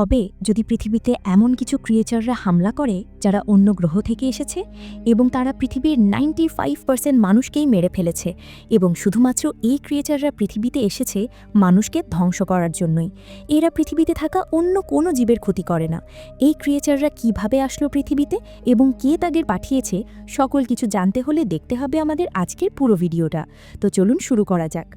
হবে যদি পৃথিবীতে এমন কিছু ক্রিয়েচাররা হামলা করে? যারা অন্য গ্রহ থেকে এসেছে এবং তারা পৃথিবীর নাইনটি ফাইভ পার্সেন্ট মানুষকেই মেরে ফেলেছে এবং শুধুমাত্র এই ক্রিয়েচাররা পৃথিবীতে এসেছে মানুষকে ধ্বংস করার জন্যই। এরা পৃথিবীতে থাকা অন্য কোনো জীবের ক্ষতি করে না। এই ক্রিয়েচাররা কীভাবে আসলো পৃথিবীতে এবং কে তাদের পাঠিয়েছে সকল কিছু জানতে হলে দেখতে হবে আমাদের আজকের পুরো ভিডিওটা। তো চলুন শুরু করা যাক।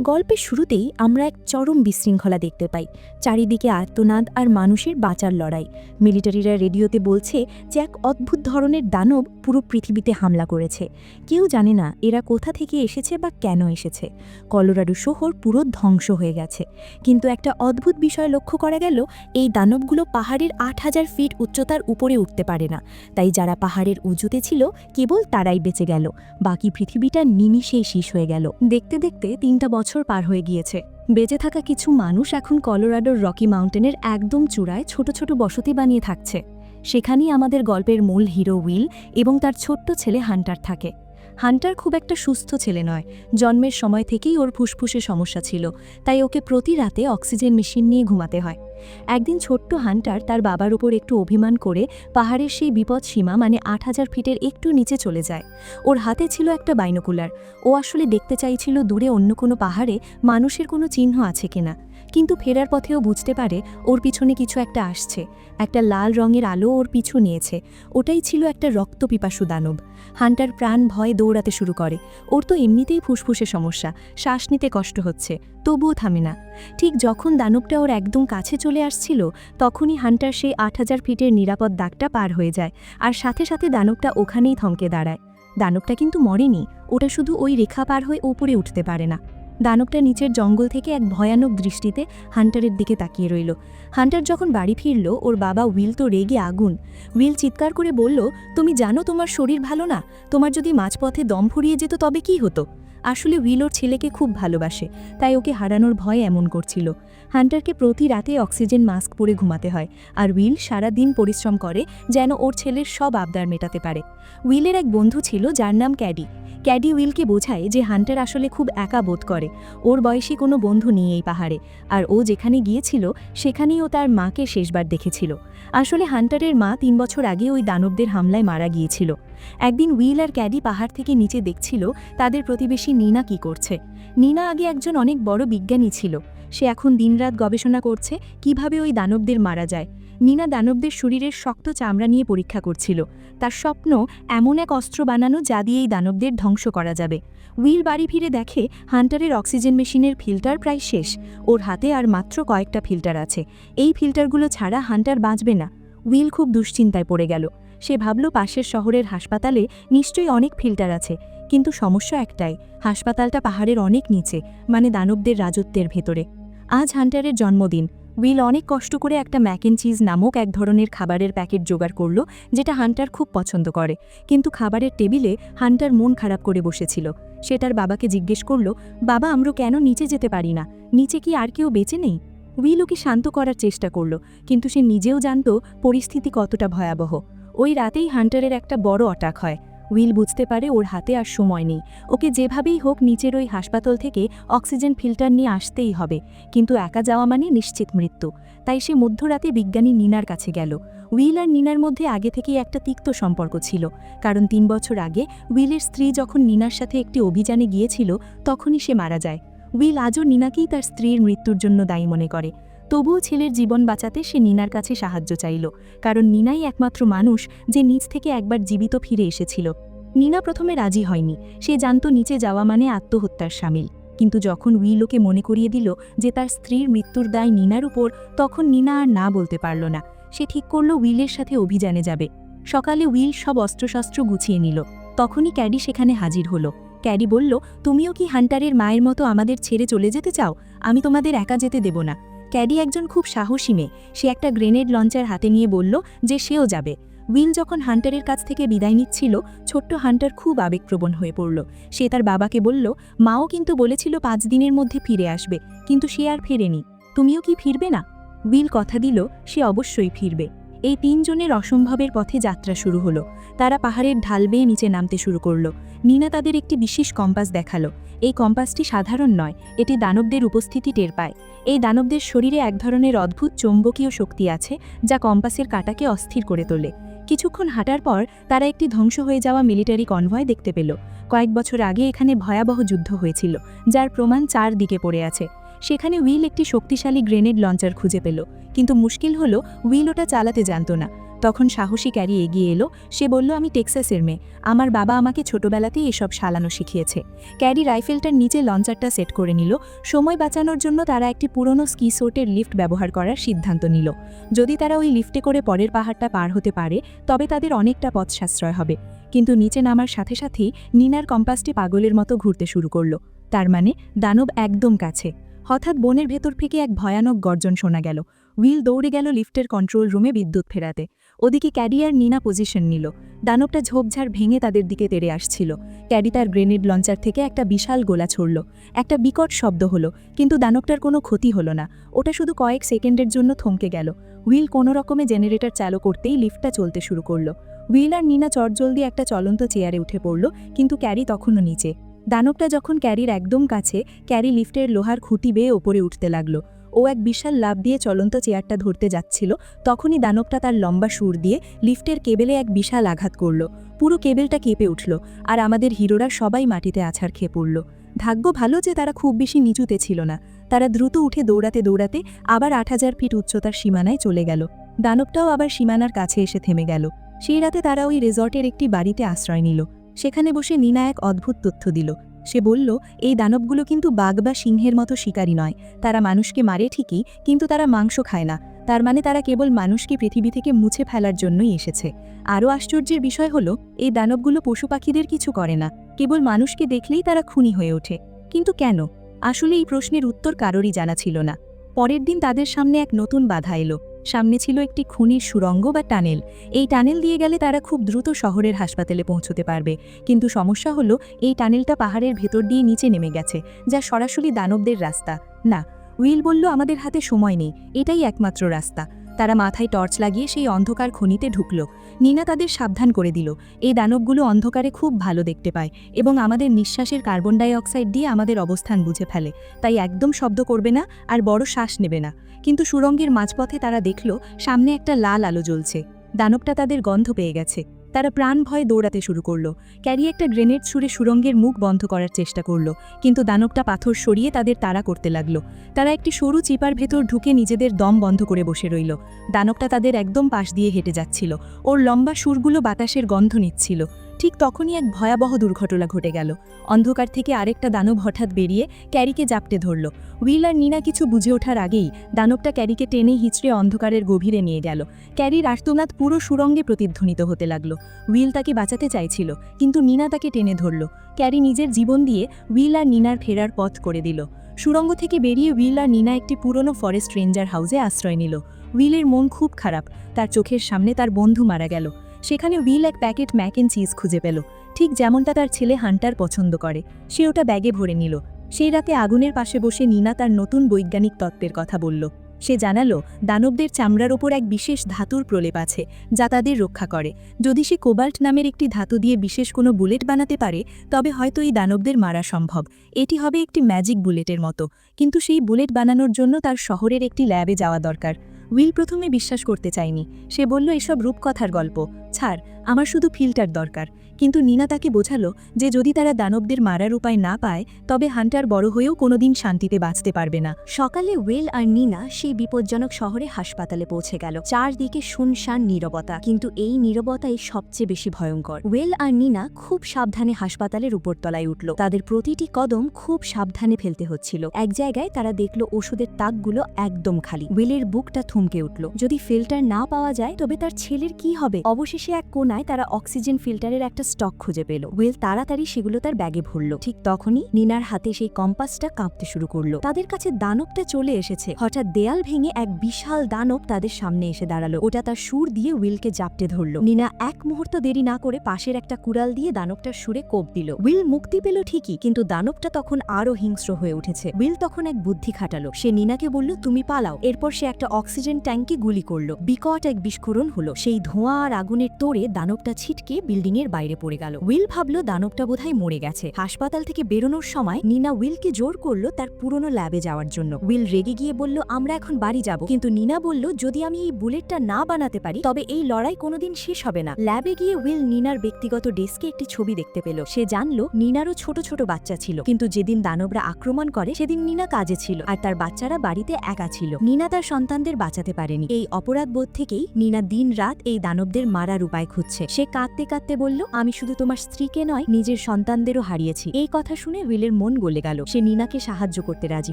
গল্পের শুরুতেই আমরা এক চরম বিশৃঙ্খলা দেখতে পাই। চারিদিকে আত্মনাদ আর মানুষের বাঁচার লড়াই। মিলিটারিরা রেডিওতে বলছে যে এক অদ্ভুত ধরনের দানব পুরো পৃথিবীতে হামলা করেছে। কেউ জানে না এরা কোথা থেকে এসেছে বা কেন এসেছে। কলোরাডো শহর পুরো ধ্বংস হয়ে গেছে। কিন্তু একটা অদ্ভুত বিষয় লক্ষ্য করা গেল, এই দানবগুলো পাহাড়ের আট হাজার ফিট উচ্চতার উপরে উঠতে পারে না। তাই যারা পাহাড়ের উঁচুতে ছিল, কেবল তারাই বেঁচে গেল। বাকি পৃথিবীটা নিমিষেই শেষ হয়ে গেল। দেখতে দেখতে তিনটা বছর পার হয়ে গিয়েছে। বেঁচে থাকা কিছু মানুষ এখন কলোরাডোর রকি মাউন্টেনের একদম চূড়ায় ছোট ছোট বসতি বানিয়ে থাকছে। সেখানেই আমাদের গল্পের মূল হিরো উইল এবং তার ছোট্ট ছেলে হান্টার থাকে। হান্টার খুব একটা সুস্থ ছেলে নয়। জন্মের সময় থেকেই ওর ফুসফুসে সমস্যা ছিল, তাই ওকে প্রতি রাতে অক্সিজেন মেশিন নিয়ে ঘুমাতে হয়। একদিন ছোট্ট হান্টার তার বাবার উপর একটু অভিমান করে পাহাড়ের সেই বিপদ সীমা মানে আট হাজার ফিটের একটু নিচে চলে যায়। ওর হাতে ছিল একটা বাইনোকুলার। ও আসলে দেখতে চাইছিল দূরে অন্য কোনো পাহাড়ে মানুষের কোনো চিহ্ন আছে কিনা। কিন্তু ফেরার পথেও বুঝতে পারে ওর পিছনে কিছু একটা আসছে। একটা লাল রঙের আলো ওর পিছু নিয়েছে। ওটাই ছিল একটা রক্তপিপাসু দানব। হান্টার প্রাণ ভয়ে দৌড়াতে শুরু করে। ওর তো এমনিতেই ফুসফুসে সমস্যা। শ্বাস নিতে কষ্ট হচ্ছে। তবুও থামে না। ঠিক যখন দানবটা ওর একদম কাছে চলে আসছিল, তখনই হান্টার সেই আট হাজার ফিটের নিরাপদ দাগটা পার হয়ে যায় আর সাথে সাথে দানবটা ওখানেই থমকে দাঁড়ায়। দানবটা কিন্তু মরেনি। ওটা শুধু ওই রেখা পার হয়ে ওপরে উঠতে পারে না। দানবটা নিচের জঙ্গল থেকে এক ভয়ানক দৃষ্টিতে হান্টারের দিকে তাকিয়ে রইল। হান্টার যখন বাড়ি ফিরল, ওর বাবা উইল তো রেগে আগুন। উইল চিৎকার করে বলল, তুমি জানো তোমার শরীর ভালো না? তোমার যদি মাঝপথে দম ফুরিয়ে যেত তবে কি হতো? আসলে উইল ওর ছেলেকে খুব ভালোবাসে, তাই ওকে হারানোর ভয় এমন করছিল। হান্টারকে প্রতি রাতে অক্সিজেন মাস্ক পরে ঘুমাতে হয়, আর উইল সারা দিন পরিশ্রম করে যেন ওর ছেলের সব আবদার মেটাতে পারে। উইলের এক বন্ধু ছিল যার নাম ক্যাডি। ক্যাডি উইলকে বোঝায় যে হান্টার আসলে খুব একা বোধ করে, ওর বয়সী কোনো বন্ধু নেই এই পাহাড়ে, আর ও যেখানে গিয়েছিল সেখানেই ও তার মাকে শেষবার দেখেছিল। আসলে হান্টারের মা তিন বছর আগে ওই দানবদের হামলায় মারা গিয়েছিল। একদিন উইল আর ক্যাডি পাহাড় থেকে নিচে দেখছিল তাদের প্রতিবেশী নিনা কি করছে। নিনা আগে একজন অনেক বড় বিজ্ঞানী ছিল। সে এখন দিনরাত গবেষণা করছে কীভাবে ওই দানবদের মারা যায়। নিনা দানবদের শরীরের শক্ত চামড়া নিয়ে পরীক্ষা করছিল। তার স্বপ্ন এমন এক অস্ত্র বানানো যা দিয়ে এই দানবদের ধ্বংস করা যাবে। উইল বাড়ি ফিরে দেখে হান্টারের অক্সিজেন মেশিনের ফিল্টার প্রায় শেষ। ওর হাতে আর মাত্র কয়েকটা ফিল্টার আছে। এই ফিল্টারগুলো ছাড়া হান্টার বাঁচবে না। উইল খুব দুশ্চিন্তায় পড়ে গেল। সে ভাবল পাশের শহরের হাসপাতালে নিশ্চয়ই অনেক ফিল্টার আছে, কিন্তু সমস্যা একটাই, হাসপাতালটা পাহাড়ের অনেক নিচে মানে দানবদের রাজত্বের ভেতরে। আজ হান্টারের জন্মদিন। উইল অনেক কষ্ট করে একটা ম্যাক অ্যান্ড চিজ নামক এক ধরনের খাবারের প্যাকেট জোগাড় করল, যেটা হান্টার খুব পছন্দ করে। কিন্তু খাবারের টেবিলে হান্টার মন খারাপ করে বসেছিল। সে তার বাবাকে জিজ্ঞেস করল, বাবা, আমরা কেন নিচে যেতে পারি না? নিচে কি আর কেউ বেঁচে নেই? উইল ওকে শান্ত করার চেষ্টা করল, কিন্তু সে নিজেও জানত পরিস্থিতি কতটা ভয়াবহ। ওই রাতেই হান্টারের একটা বড় অটাক হয়। উইল বুঝতে পারে ওর হাতে আর সময় নেই। ওকে যেভাবেই হোক নিচের ওই হাসপাতাল থেকে অক্সিজেন ফিল্টার নিয়ে আসতেই হবে। কিন্তু একা যাওয়া মানে নিশ্চিত মৃত্যু। তাই সে মধ্যরাতে বিজ্ঞানী নিনার কাছে গেল। উইল আর নিনার মধ্যে আগে থেকেই একটা তিক্ত সম্পর্ক ছিল। কারণ তিন বছর আগে উইলের স্ত্রী যখন নিনার সাথে একটি অভিযানে গিয়েছিল, তখনই সে মারা যায়। উইল আজও নিনাকেই তার স্ত্রীর মৃত্যুর জন্য দায়ী মনে করে। তবুও ছেলের জীবন বাঁচাতে সে নিনার কাছে সাহায্য চাইল, কারণ নিনাই একমাত্র মানুষ যে নিচ থেকে একবার জীবিত ফিরে এসেছিল। নিনা প্রথমে রাজি হয়নি, সে জানত নিচে যাওয়া মানে আত্মহত্যার সামিল। কিন্তু যখন উইল ওকে মনে করিয়ে দিল যে তার স্ত্রীর মৃত্যুর দায় নিনার উপর, তখন নিনা আর না বলতে পারল না। সে ঠিক করল উইলের সাথে অভিযানে যাবে। সকালে উইল সব অস্ত্রশস্ত্র গুছিয়ে নিল। তখনই ক্যাডি সেখানে হাজির হলো। ক্যাডি বলল, তুমিও কি হান্টারের মায়ের মতো আমাদের ছেড়ে চলে যেতে চাও? আমি তোমাদের একা যেতে দেব না। ক্যাডি একজন খুব সাহসী মেয়ে। সে একটা গ্রেনেড লঞ্চার হাতে নিয়ে বলল যে সেও যাবে। উইল যখন হান্টারের কাছ থেকে বিদায় নিচ্ছিল, ছোট্ট হান্টার খুব আবেগপ্রবণ হয়ে পড়ল। সে তার বাবাকে বলল, মাও কিন্তু বলেছিল পাঁচ দিনের মধ্যে ফিরে আসবে, কিন্তু সে আর ফেরেনি। তুমিও কি ফিরবে না? উইল কথা দিল, সে অবশ্যই ফিরবে। এই তিনজনের অসম্ভবের পথে যাত্রা শুরু হলো। তারা পাহাড়ের ঢাল বেয়ে নিচে নামতে শুরু করল। নিনা তাদের একটি বিশেষ কম্পাস দেখাল। এই কম্পাসটি সাধারণ নয়, এটি দানবদের উপস্থিতি টের পায়। এই দানবদের শরীরে এক ধরনের অদ্ভুত চৌম্বকীয় শক্তি আছে, যা কম্পাসের কাটাকে অস্থির করে তোলে। কিছুক্ষণ হাঁটার পর তারা একটি ধ্বংস হয়ে যাওয়া মিলিটারি কনভয় দেখতে পেল। কয়েক বছর আগে এখানে ভয়াবহ যুদ্ধ হয়েছিল, যার প্রমাণ চার দিকে পড়ে আছে। সেখানে উইল একটি শক্তিশালী গ্রেনেড লঞ্চার খুঁজে পেল, কিন্তু মুশকিল হলো উইল ওটা চালাতে জানত না। তখন সাহসী ক্যারি এগিয়ে এলো। সে বলল, আমি টেক্সাসের মেয়ে। আমার বাবা আমাকে ছোটবেলাতেই এসব সালানো শিখিয়েছে ক্যারি রাইফেলটার নিচে লঞ্চারটা সেট করে নিল। সময় বাঁচানোর জন্য তারা একটি পুরনো স্কি সোটের লিফট ব্যবহার করার সিদ্ধান্ত নিল। যদি তারা ওই লিফটে করে পরের পাহাড়টা পার হতে পারে, তবে তাদের অনেকটা পথ সাশ্রয় হবে। কিন্তু নিচে নামার সাথে সাথেই নিনার কম্পাসটি পাগলের মতো ঘুরতে শুরু করল। তার মানে দানব একদম কাছে। হঠাৎ বনের ভেতর থেকে এক ভয়ানক গর্জন শোনা গেল। উইল দৌড়ে গেল লিফটের কন্ট্রোল রুমে বিদ্যুৎ ফেরাতে। ওদিকে ক্যারিয়ার নিনা পজিশন নিল। দানবটা ঝোপঝাড় ভেঙে তাদের দিকে তেড়ে আসছিল। ক্যারি তার গ্রেনেড লঞ্চার থেকে একটা বিশাল গোলা ছড়ল। একটা বিকট শব্দ হলো, কিন্তু দানবটার কোনো ক্ষতি হলো না। ওটা শুধু কয়েক সেকেন্ডের জন্য থমকে গেল। হুইল কোনো রকমে জেনারেটর চালু করতেই লিফটটা চলতে শুরু করল। হুইল আর নিনা চটজলদি একটা চলন্ত চেয়ারে উঠে পড়ল, কিন্তু ক্যারি তখনও নিচে। দানবটা যখন ক্যারির একদম কাছে, ক্যারি লিফটের লোহার খুঁটি বেয়ে ওপরে উঠতে লাগল। ও এক বিশাল লাভ দিয়ে চলন্ত চেয়ারটা ধরতে যাচ্ছিল। তখনই দানবটা তার লম্বা সুর দিয়ে লিফটের কেবেলে এক বিশাল আঘাত করল। পুরো কেবেলটা কেঁপে উঠল আর আমাদের হিরোরা সবাই মাটিতে আছাড় খেয়ে পড়ল। ভাগ্য ভালো যে তারা খুব বেশি নিচুতে ছিল না। তারা দ্রুত উঠে দৌড়াতে দৌড়াতে আবার আট হাজার ফিট উচ্চতার সীমানায় চলে গেল। দানবটাও আবার সীমানার কাছে এসে থেমে গেল। সেই রাতে তারা ওই রিসর্টের একটি বাড়িতে আশ্রয় নিল। সেখানে বসে নিনা এক অদ্ভুত তথ্য দিল। সে বলল, এই দানবগুলো কিন্তু বাঘ বা সিংহের মতো শিকারী নয়। তারা মানুষকে মারে ঠিকই, কিন্তু তারা মাংস খায় না। তার মানে তারা কেবল মানুষকে পৃথিবী থেকে মুছে ফেলার জন্যই এসেছে। আরও আশ্চর্যের বিষয় হলো, এই দানবগুলো পশু পাখিদের কিছু করে না। কেবল মানুষকে দেখলেই তারা খুনি হয়ে ওঠে। কিন্তু কেন? আসলে এই প্রশ্নের উত্তর কারোরই জানা ছিল না। পরের দিন তাদের সামনে এক নতুন বাধা এলো। সামনে ছিল একটি খুনির সুরঙ্গ বা টানেল। এই টানেল দিয়ে গেলে তারা খুব দ্রুত শহরের হাসপাতালে পৌঁছতে পারবে। কিন্তু সমস্যা হলো, এই টানেলটা পাহাড়ের ভেতর দিয়ে নিচে নেমে গেছে, যা সরাসরি দানবদের রাস্তা। না, উইল বলল, আমাদের হাতে সময় নেই। এটাই একমাত্র রাস্তা। তারা মাথায় টর্চ লাগিয়ে সেই অন্ধকার খনিতে ঢুকল। নিনা তাদের সাবধান করে দিল, এই দানবগুলো অন্ধকারে খুব ভালো দেখতে পায় এবং আমাদের নিঃশ্বাসের কার্বন ডাই অক্সাইড দিয়ে আমাদের অবস্থান বুঝে ফেলে। তাই একদম শব্দ করবে না আর বড় শ্বাস নেবে না। কিন্তু সুরঙ্গের মাঝপথে তারা দেখল, সামনে একটা লাল আলো জ্বলছে। দানবটা তাদের গন্ধ পেয়ে গেছে। তারা প্রাণ ভয়ে দৌড়াতে শুরু করল। ক্যারি একটা গ্রেনেড ছুঁড়ে সুরঙ্গের মুখ বন্ধ করার চেষ্টা করল, কিন্তু দানবটা পাথর সরিয়ে তাদের তাড়া করতে লাগল। তারা একটি সরু চিপার ভেতর ঢুকে নিজেদের দম বন্ধ করে বসে রইল। দানবটা তাদের একদম পাশ দিয়ে হেঁটে যাচ্ছিল। ওর লম্বা সুরগুলো বাতাসের গন্ধ নিচ্ছিল। ঠিক তখনই এক ভয়াবহ দুর্ঘটনা ঘটে গেল। অন্ধকার থেকে আরেকটা দানব হঠাৎ বেরিয়ে ক্যারিকে জাপটে ধরল। উইল আর নিনা কিছু বুঝে ওঠার আগেই দানবটা ক্যারিকে টেনে হিচড়ে অন্ধকারের গভীরে নিয়ে গেল। ক্যারির আর্তনাদ পুরো সুরঙ্গে প্রতিধ্বনিত হতে লাগল। উইল তাকে বাঁচাতে চাইছিল, কিন্তু নিনা তাকে টেনে ধরল। ক্যারি নিজের জীবন দিয়ে উইল আর নিনার ফেরার পথ করে দিল। সুরঙ্গ থেকে বেরিয়ে উইল আর নিনা একটি পুরনো ফরেস্ট রেঞ্জার হাউসে আশ্রয় নিল। উইলের মন খুব খারাপ, তার চোখের সামনে তার বন্ধু মারা গেল। সেখানে উইল এক প্যাকেট ম্যাক অ্যান্ড চিজ খুঁজে পেল। ঠিক যেমনটা তার ছেলে হান্টার পছন্দ করে, সে ওটা ব্যাগে ভরে নিল। সেই রাতে আগুনের পাশে বসে নিনা তার নতুন বৈজ্ঞানিক তত্ত্বের কথা বলল। সে জানালো, দানবদের চামড়ার ওপর এক বিশেষ ধাতুর প্রলেপ আছে, যা তাদের রক্ষা করে। যদি সে কোবাল্ট নামের একটি ধাতু দিয়ে বিশেষ কোনো বুলেট বানাতে পারে, তবে হয়তো এই দানবদের মারা সম্ভব। এটি হবে একটি ম্যাজিক বুলেটের মতো। কিন্তু সেই বুলেট বানানোর জন্য তার শহরের একটি ল্যাবে যাওয়া দরকার। উইল প্রথমে বিশ্বাস করতে চায়নি সে বলল এসব রূপকথার গল্প। ছাড় আমার শুধু ফিল্টার দরকার। কিন্তু নিনা তাকে বোঝালো যে যদি তারা দানবদের মারার উপায় না পায়, তবে হান্টার বড় হয়েও কোনোদিন শান্তিতে বাঁচতে পারবে না। সকালে ওয়েল আর নিনা সেই বিপজ্জনক শহরে হাসপাতালে পৌঁছে গেল। চারদিকে শুনশান নীরবতা, কিন্তু এই নীরবতাই সবচেয়ে বেশি ভয়ঙ্কর। ওয়েল আর নিনা খুব সাবধানে হাসপাতালের উপরতলায় উঠল। তাদের প্রতিটি কদম খুব সাবধানে ফেলতে হচ্ছিল। এক জায়গায় তারা দেখল ওষুধের তাকগুলো একদম খালি। ওয়েলের বুকটা থমকে উঠল। যদি ফিল্টার না পাওয়া যায়, তবে তার ছেলের কি হবে? অবশেষে এক কোনায় তারা অক্সিজেন ফিল্টারের একটা স্টক খুঁজে পেল। ওয়েল তাড়াতাড়ি সেগুলো তার ব্যাগে ভরল। ঠিক তখনই নিনার হাতে সেই কম্পাসটা কাঁপতে শুরু করল। তাদের কাছে দানবটা চলে এসেছে। হঠাৎ দেয়াল ভেঙে এক বিশাল দানব তাদের সামনে এসে দাঁড়াল। ওটা তার সুর দিয়ে উইলকে জাপটে ধরলো। নিনা এক মুহূর্ত দেরি না করে পাশের একটা কুড়াল দিয়ে দানবটার সুরে কোপ দিল। উইল মুক্তি পেল ঠিকই, কিন্তু দানবটা তখন আরও হিংস্র হয়ে উঠেছে। উইল তখন এক বুদ্ধি খাটালো। সে নিনাকে বলল, তুমি পালাও। এরপর সে একটা অক্সিজেন ট্যাঙ্কে গুলি করল। বিকট এক বিস্ফোরণ হলো। সেই ধোঁয়া আর আগুনের তোড়ে দানব দানবটা ছিটকে বিল্ডিংয়ের বাইরে পড়ে গেল। উইল ভাবল দানবটা বোধহয় মরে গেছে। হাসপাতাল থেকে বেরোনোর সময় নিনা উইলকে জোর করল তার পুরনো ল্যাবে যাওয়ার জন্য। উইল রেগে গিয়ে বলল, আমরা এখন বাড়ি যাব। কিন্তু নিনা বলল, যদি আমি এই বুলেটটা না বানাতে পারি, তবে এই লড়াই কোনোদিন শেষ হবে না। ল্যাবে গিয়ে উইল নিনার ব্যক্তিগত ডেস্কে একটি ছবি দেখতে পেল। সে জানলো, নিনারও ছোট ছোট বাচ্চা ছিল। কিন্তু যেদিন দানবরা আক্রমণ করে, সেদিন নিনা কাজে ছিল আর তার বাচ্চারা বাড়িতে একা ছিল। নিনা তার সন্তানদের বাঁচাতে পারেনি। এই অপরাধ বোধ থেকেই নিনা দিন রাত এই দানবদের মারার উপায় খুঁজছে। সে কাঁদতে কাঁদতে বলল, আমি শুধু তোমার স্ত্রীকে নয়, নিজের সন্তানদেরও হারিয়েছি। এই কথা শুনে উইলের মন গলে গেল। সে নিনাকে সাহায্য করতে রাজি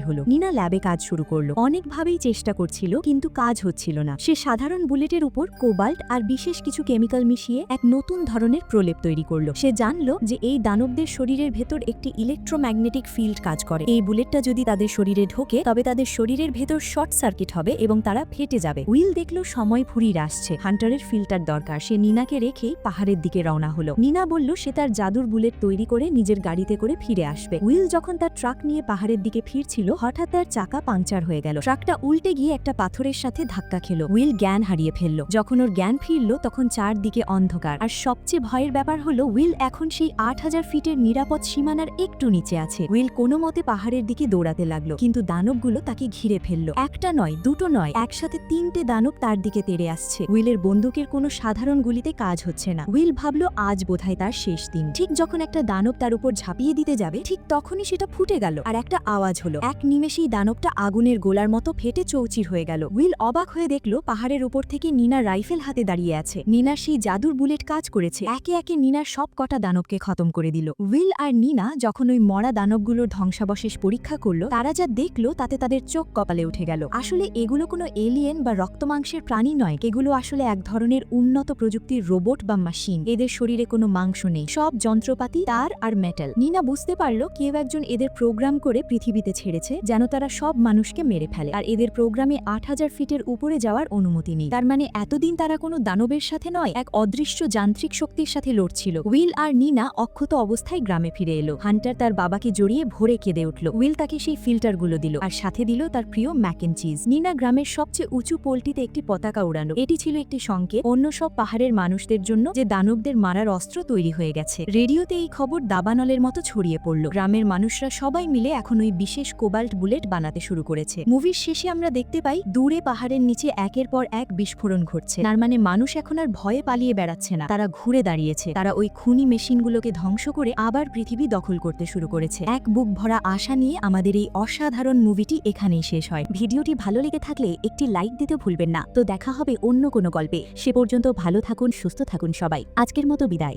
হলো। নিনা ল্যাবে কাজ শুরু করল। অনেকভাবেই চেষ্টা করছিল, কিন্তু কাজ হচ্ছিল না। সে সাধারণ বুলেটের উপর কোবাল্ট আর বিশেষ কিছু কেমিক্যাল মিশিয়ে এক নতুন ধরনের প্রলেপ তৈরি করল। সে জানলো যে এই দানবদের শরীরের ভেতর একটি ইলেকট্রোম্যাগনেটিক ফিল্ড কাজ করে। এই বুলেটটা যদি তাদের শরীরে ঢোকে, তবে তাদের শরীরের ভেতর শর্ট সার্কিট হবে এবং তারা ফেটে যাবে। উইল দেখল সময় ফুরিয়ে আসছে। হান্টারের ফিল্টার দরকার। সে নিনাকে রেখেই পাহাড়ের দিকে রওনা হলো। নিনা বলল, সে তার জাদুর বুলেট তৈরি করে নিজের গাড়িতে করে ফিরে আসবে। উইল যখন তার ট্রাক নিয়ে পাহাড়ের দিকে ফিরছিল, হঠাৎ তার চাকা পাংচার হয়ে গেল। ট্রাকটা উল্টে গিয়ে একটা পাথরের সাথে ধাক্কা খেলো। উইল জ্ঞান হারিয়ে ফেলল। যখন ওর জ্ঞান ফিরল, তখন চারদিকে অন্ধকার। আর সবচেয়ে ভয়ের ব্যাপার হলো, উইল এখন সেই আট হাজার ফিটের নিরাপদ সীমানার একটু নিচে আছে। উইল কোনো মতে পাহাড়ের দিকে দৌড়াতে লাগল, কিন্তু দানবগুলো তাকে ঘিরে ফেলল। একটা নয়, দুটো নয়, একসাথে তিনটে দানব তার দিকে তেড়ে আসছে। উইলের বন্দুকের কোনো সাধারণ গুলিতে কাজ হচ্ছে না। উইল ভাবলো, আজ বোধহয় তার শেষ দিন। ঠিক যখন একটা দানব তার উপর ঝাঁপিয়ে দিতে যাবে, ঠিক তখনই সেটা ফুটে গেল আর একটা আওয়াজ হলো। এক নিমেষেই দানবটা আগুনের গোলার মতো ফেটে চৌচির হয়ে গেল। উইল অবাক হয়ে দেখল, পাহাড়ের উপর থেকে নিনা রাইফেল হাতে দাঁড়িয়ে আছে। নিনার সেই জাদুর বুলেট কাজ করেছে। একে একে নিনার সব কটা দানবকে খতম করে দিল। উইল আর নিনা যখন ওই মরা দানবগুলোর ধ্বংসাবশেষ পরীক্ষা করল, তারা যা দেখল তাতে তাদের চোখ কপালে উঠে গেল। আসলে এগুলো কোনো এলিয়েন বা রক্তমাংসের প্রাণী নয়। এগুলো আসলে এক ধরনের উন্নত প্রযুক্তির রোবট বা মেশিন এদের শরীরে কোনো মাংস নেই। সব যন্ত্রপাতি, তার আর মেটাল নিনা বুঝতে পারল কেউ একজন এদের প্রোগ্রাম করে পৃথিবীতে ছেড়েছে, যেন তারা সব মানুষকে মেরে ফেলে। আর এদের প্রোগ্রামে আট হাজার ফিটের উপরে যাওয়ার অনুমতি নেই। তার মানে এতদিন তারা কোনো দানবের সাথে নয়, এক অদৃশ্য যান্ত্রিক শক্তির সাথে লড়ছিল। উইল আর নিনা অক্ষত অবস্থায় গ্রামে ফিরে এলো। হান্টার তার বাবাকে জড়িয়ে ভরে কেঁদে উঠল। উইল তাকে সেই ফিল্টারগুলো দিল আর সাথে দিল তার প্রিয় ম্যাক এন্ড চিজ নিনা গ্রামের সবচেয়ে উঁচু পোলটিতে একটি পতাকা উড়ানো এটি ছিল একটি সংকেত। অন্য সব পাহাড়ের মানুষদের জন্য যে দানবদের মারার অস্ত্র তৈরি হয়ে গেছে। রেডিওতে এই খবর দাবানলের মতো ছড়িয়ে পড়ল। গ্রামের মানুষরা সবাই মিলে এখন ওই বিশেষ কোবাল্ট বুলেট বানাতে শুরু করেছে। মুভির শেষে আমরা দেখতে পাই, দূরে পাহাড়ের নিচে একের পর এক বিস্ফোরণ ঘটছে। তার মানে মানুষ এখন আর ভয়ে পালিয়ে বেড়াচ্ছে না। তারা ঘুরে দাঁড়িয়েছে। তারা ওই খুনি মেশিনগুলোকে ধ্বংস করে আবার পৃথিবী দখল করতে শুরু করেছে। এক বুক ভরা আশা নিয়ে আমাদের এই অসাধারণ মুভিটি এখানেই শেষ হয়। ভিডিওটি ভালো লেগে থাকলে একটি লাইক দিতে ভুলবেন না। তো দেখা হবে অন্য কোনো গল্পে। সে পর্যন্ত ভালো থাকুন, সুস্থ থাকুন সবাই। আজকের মতো বিদায়।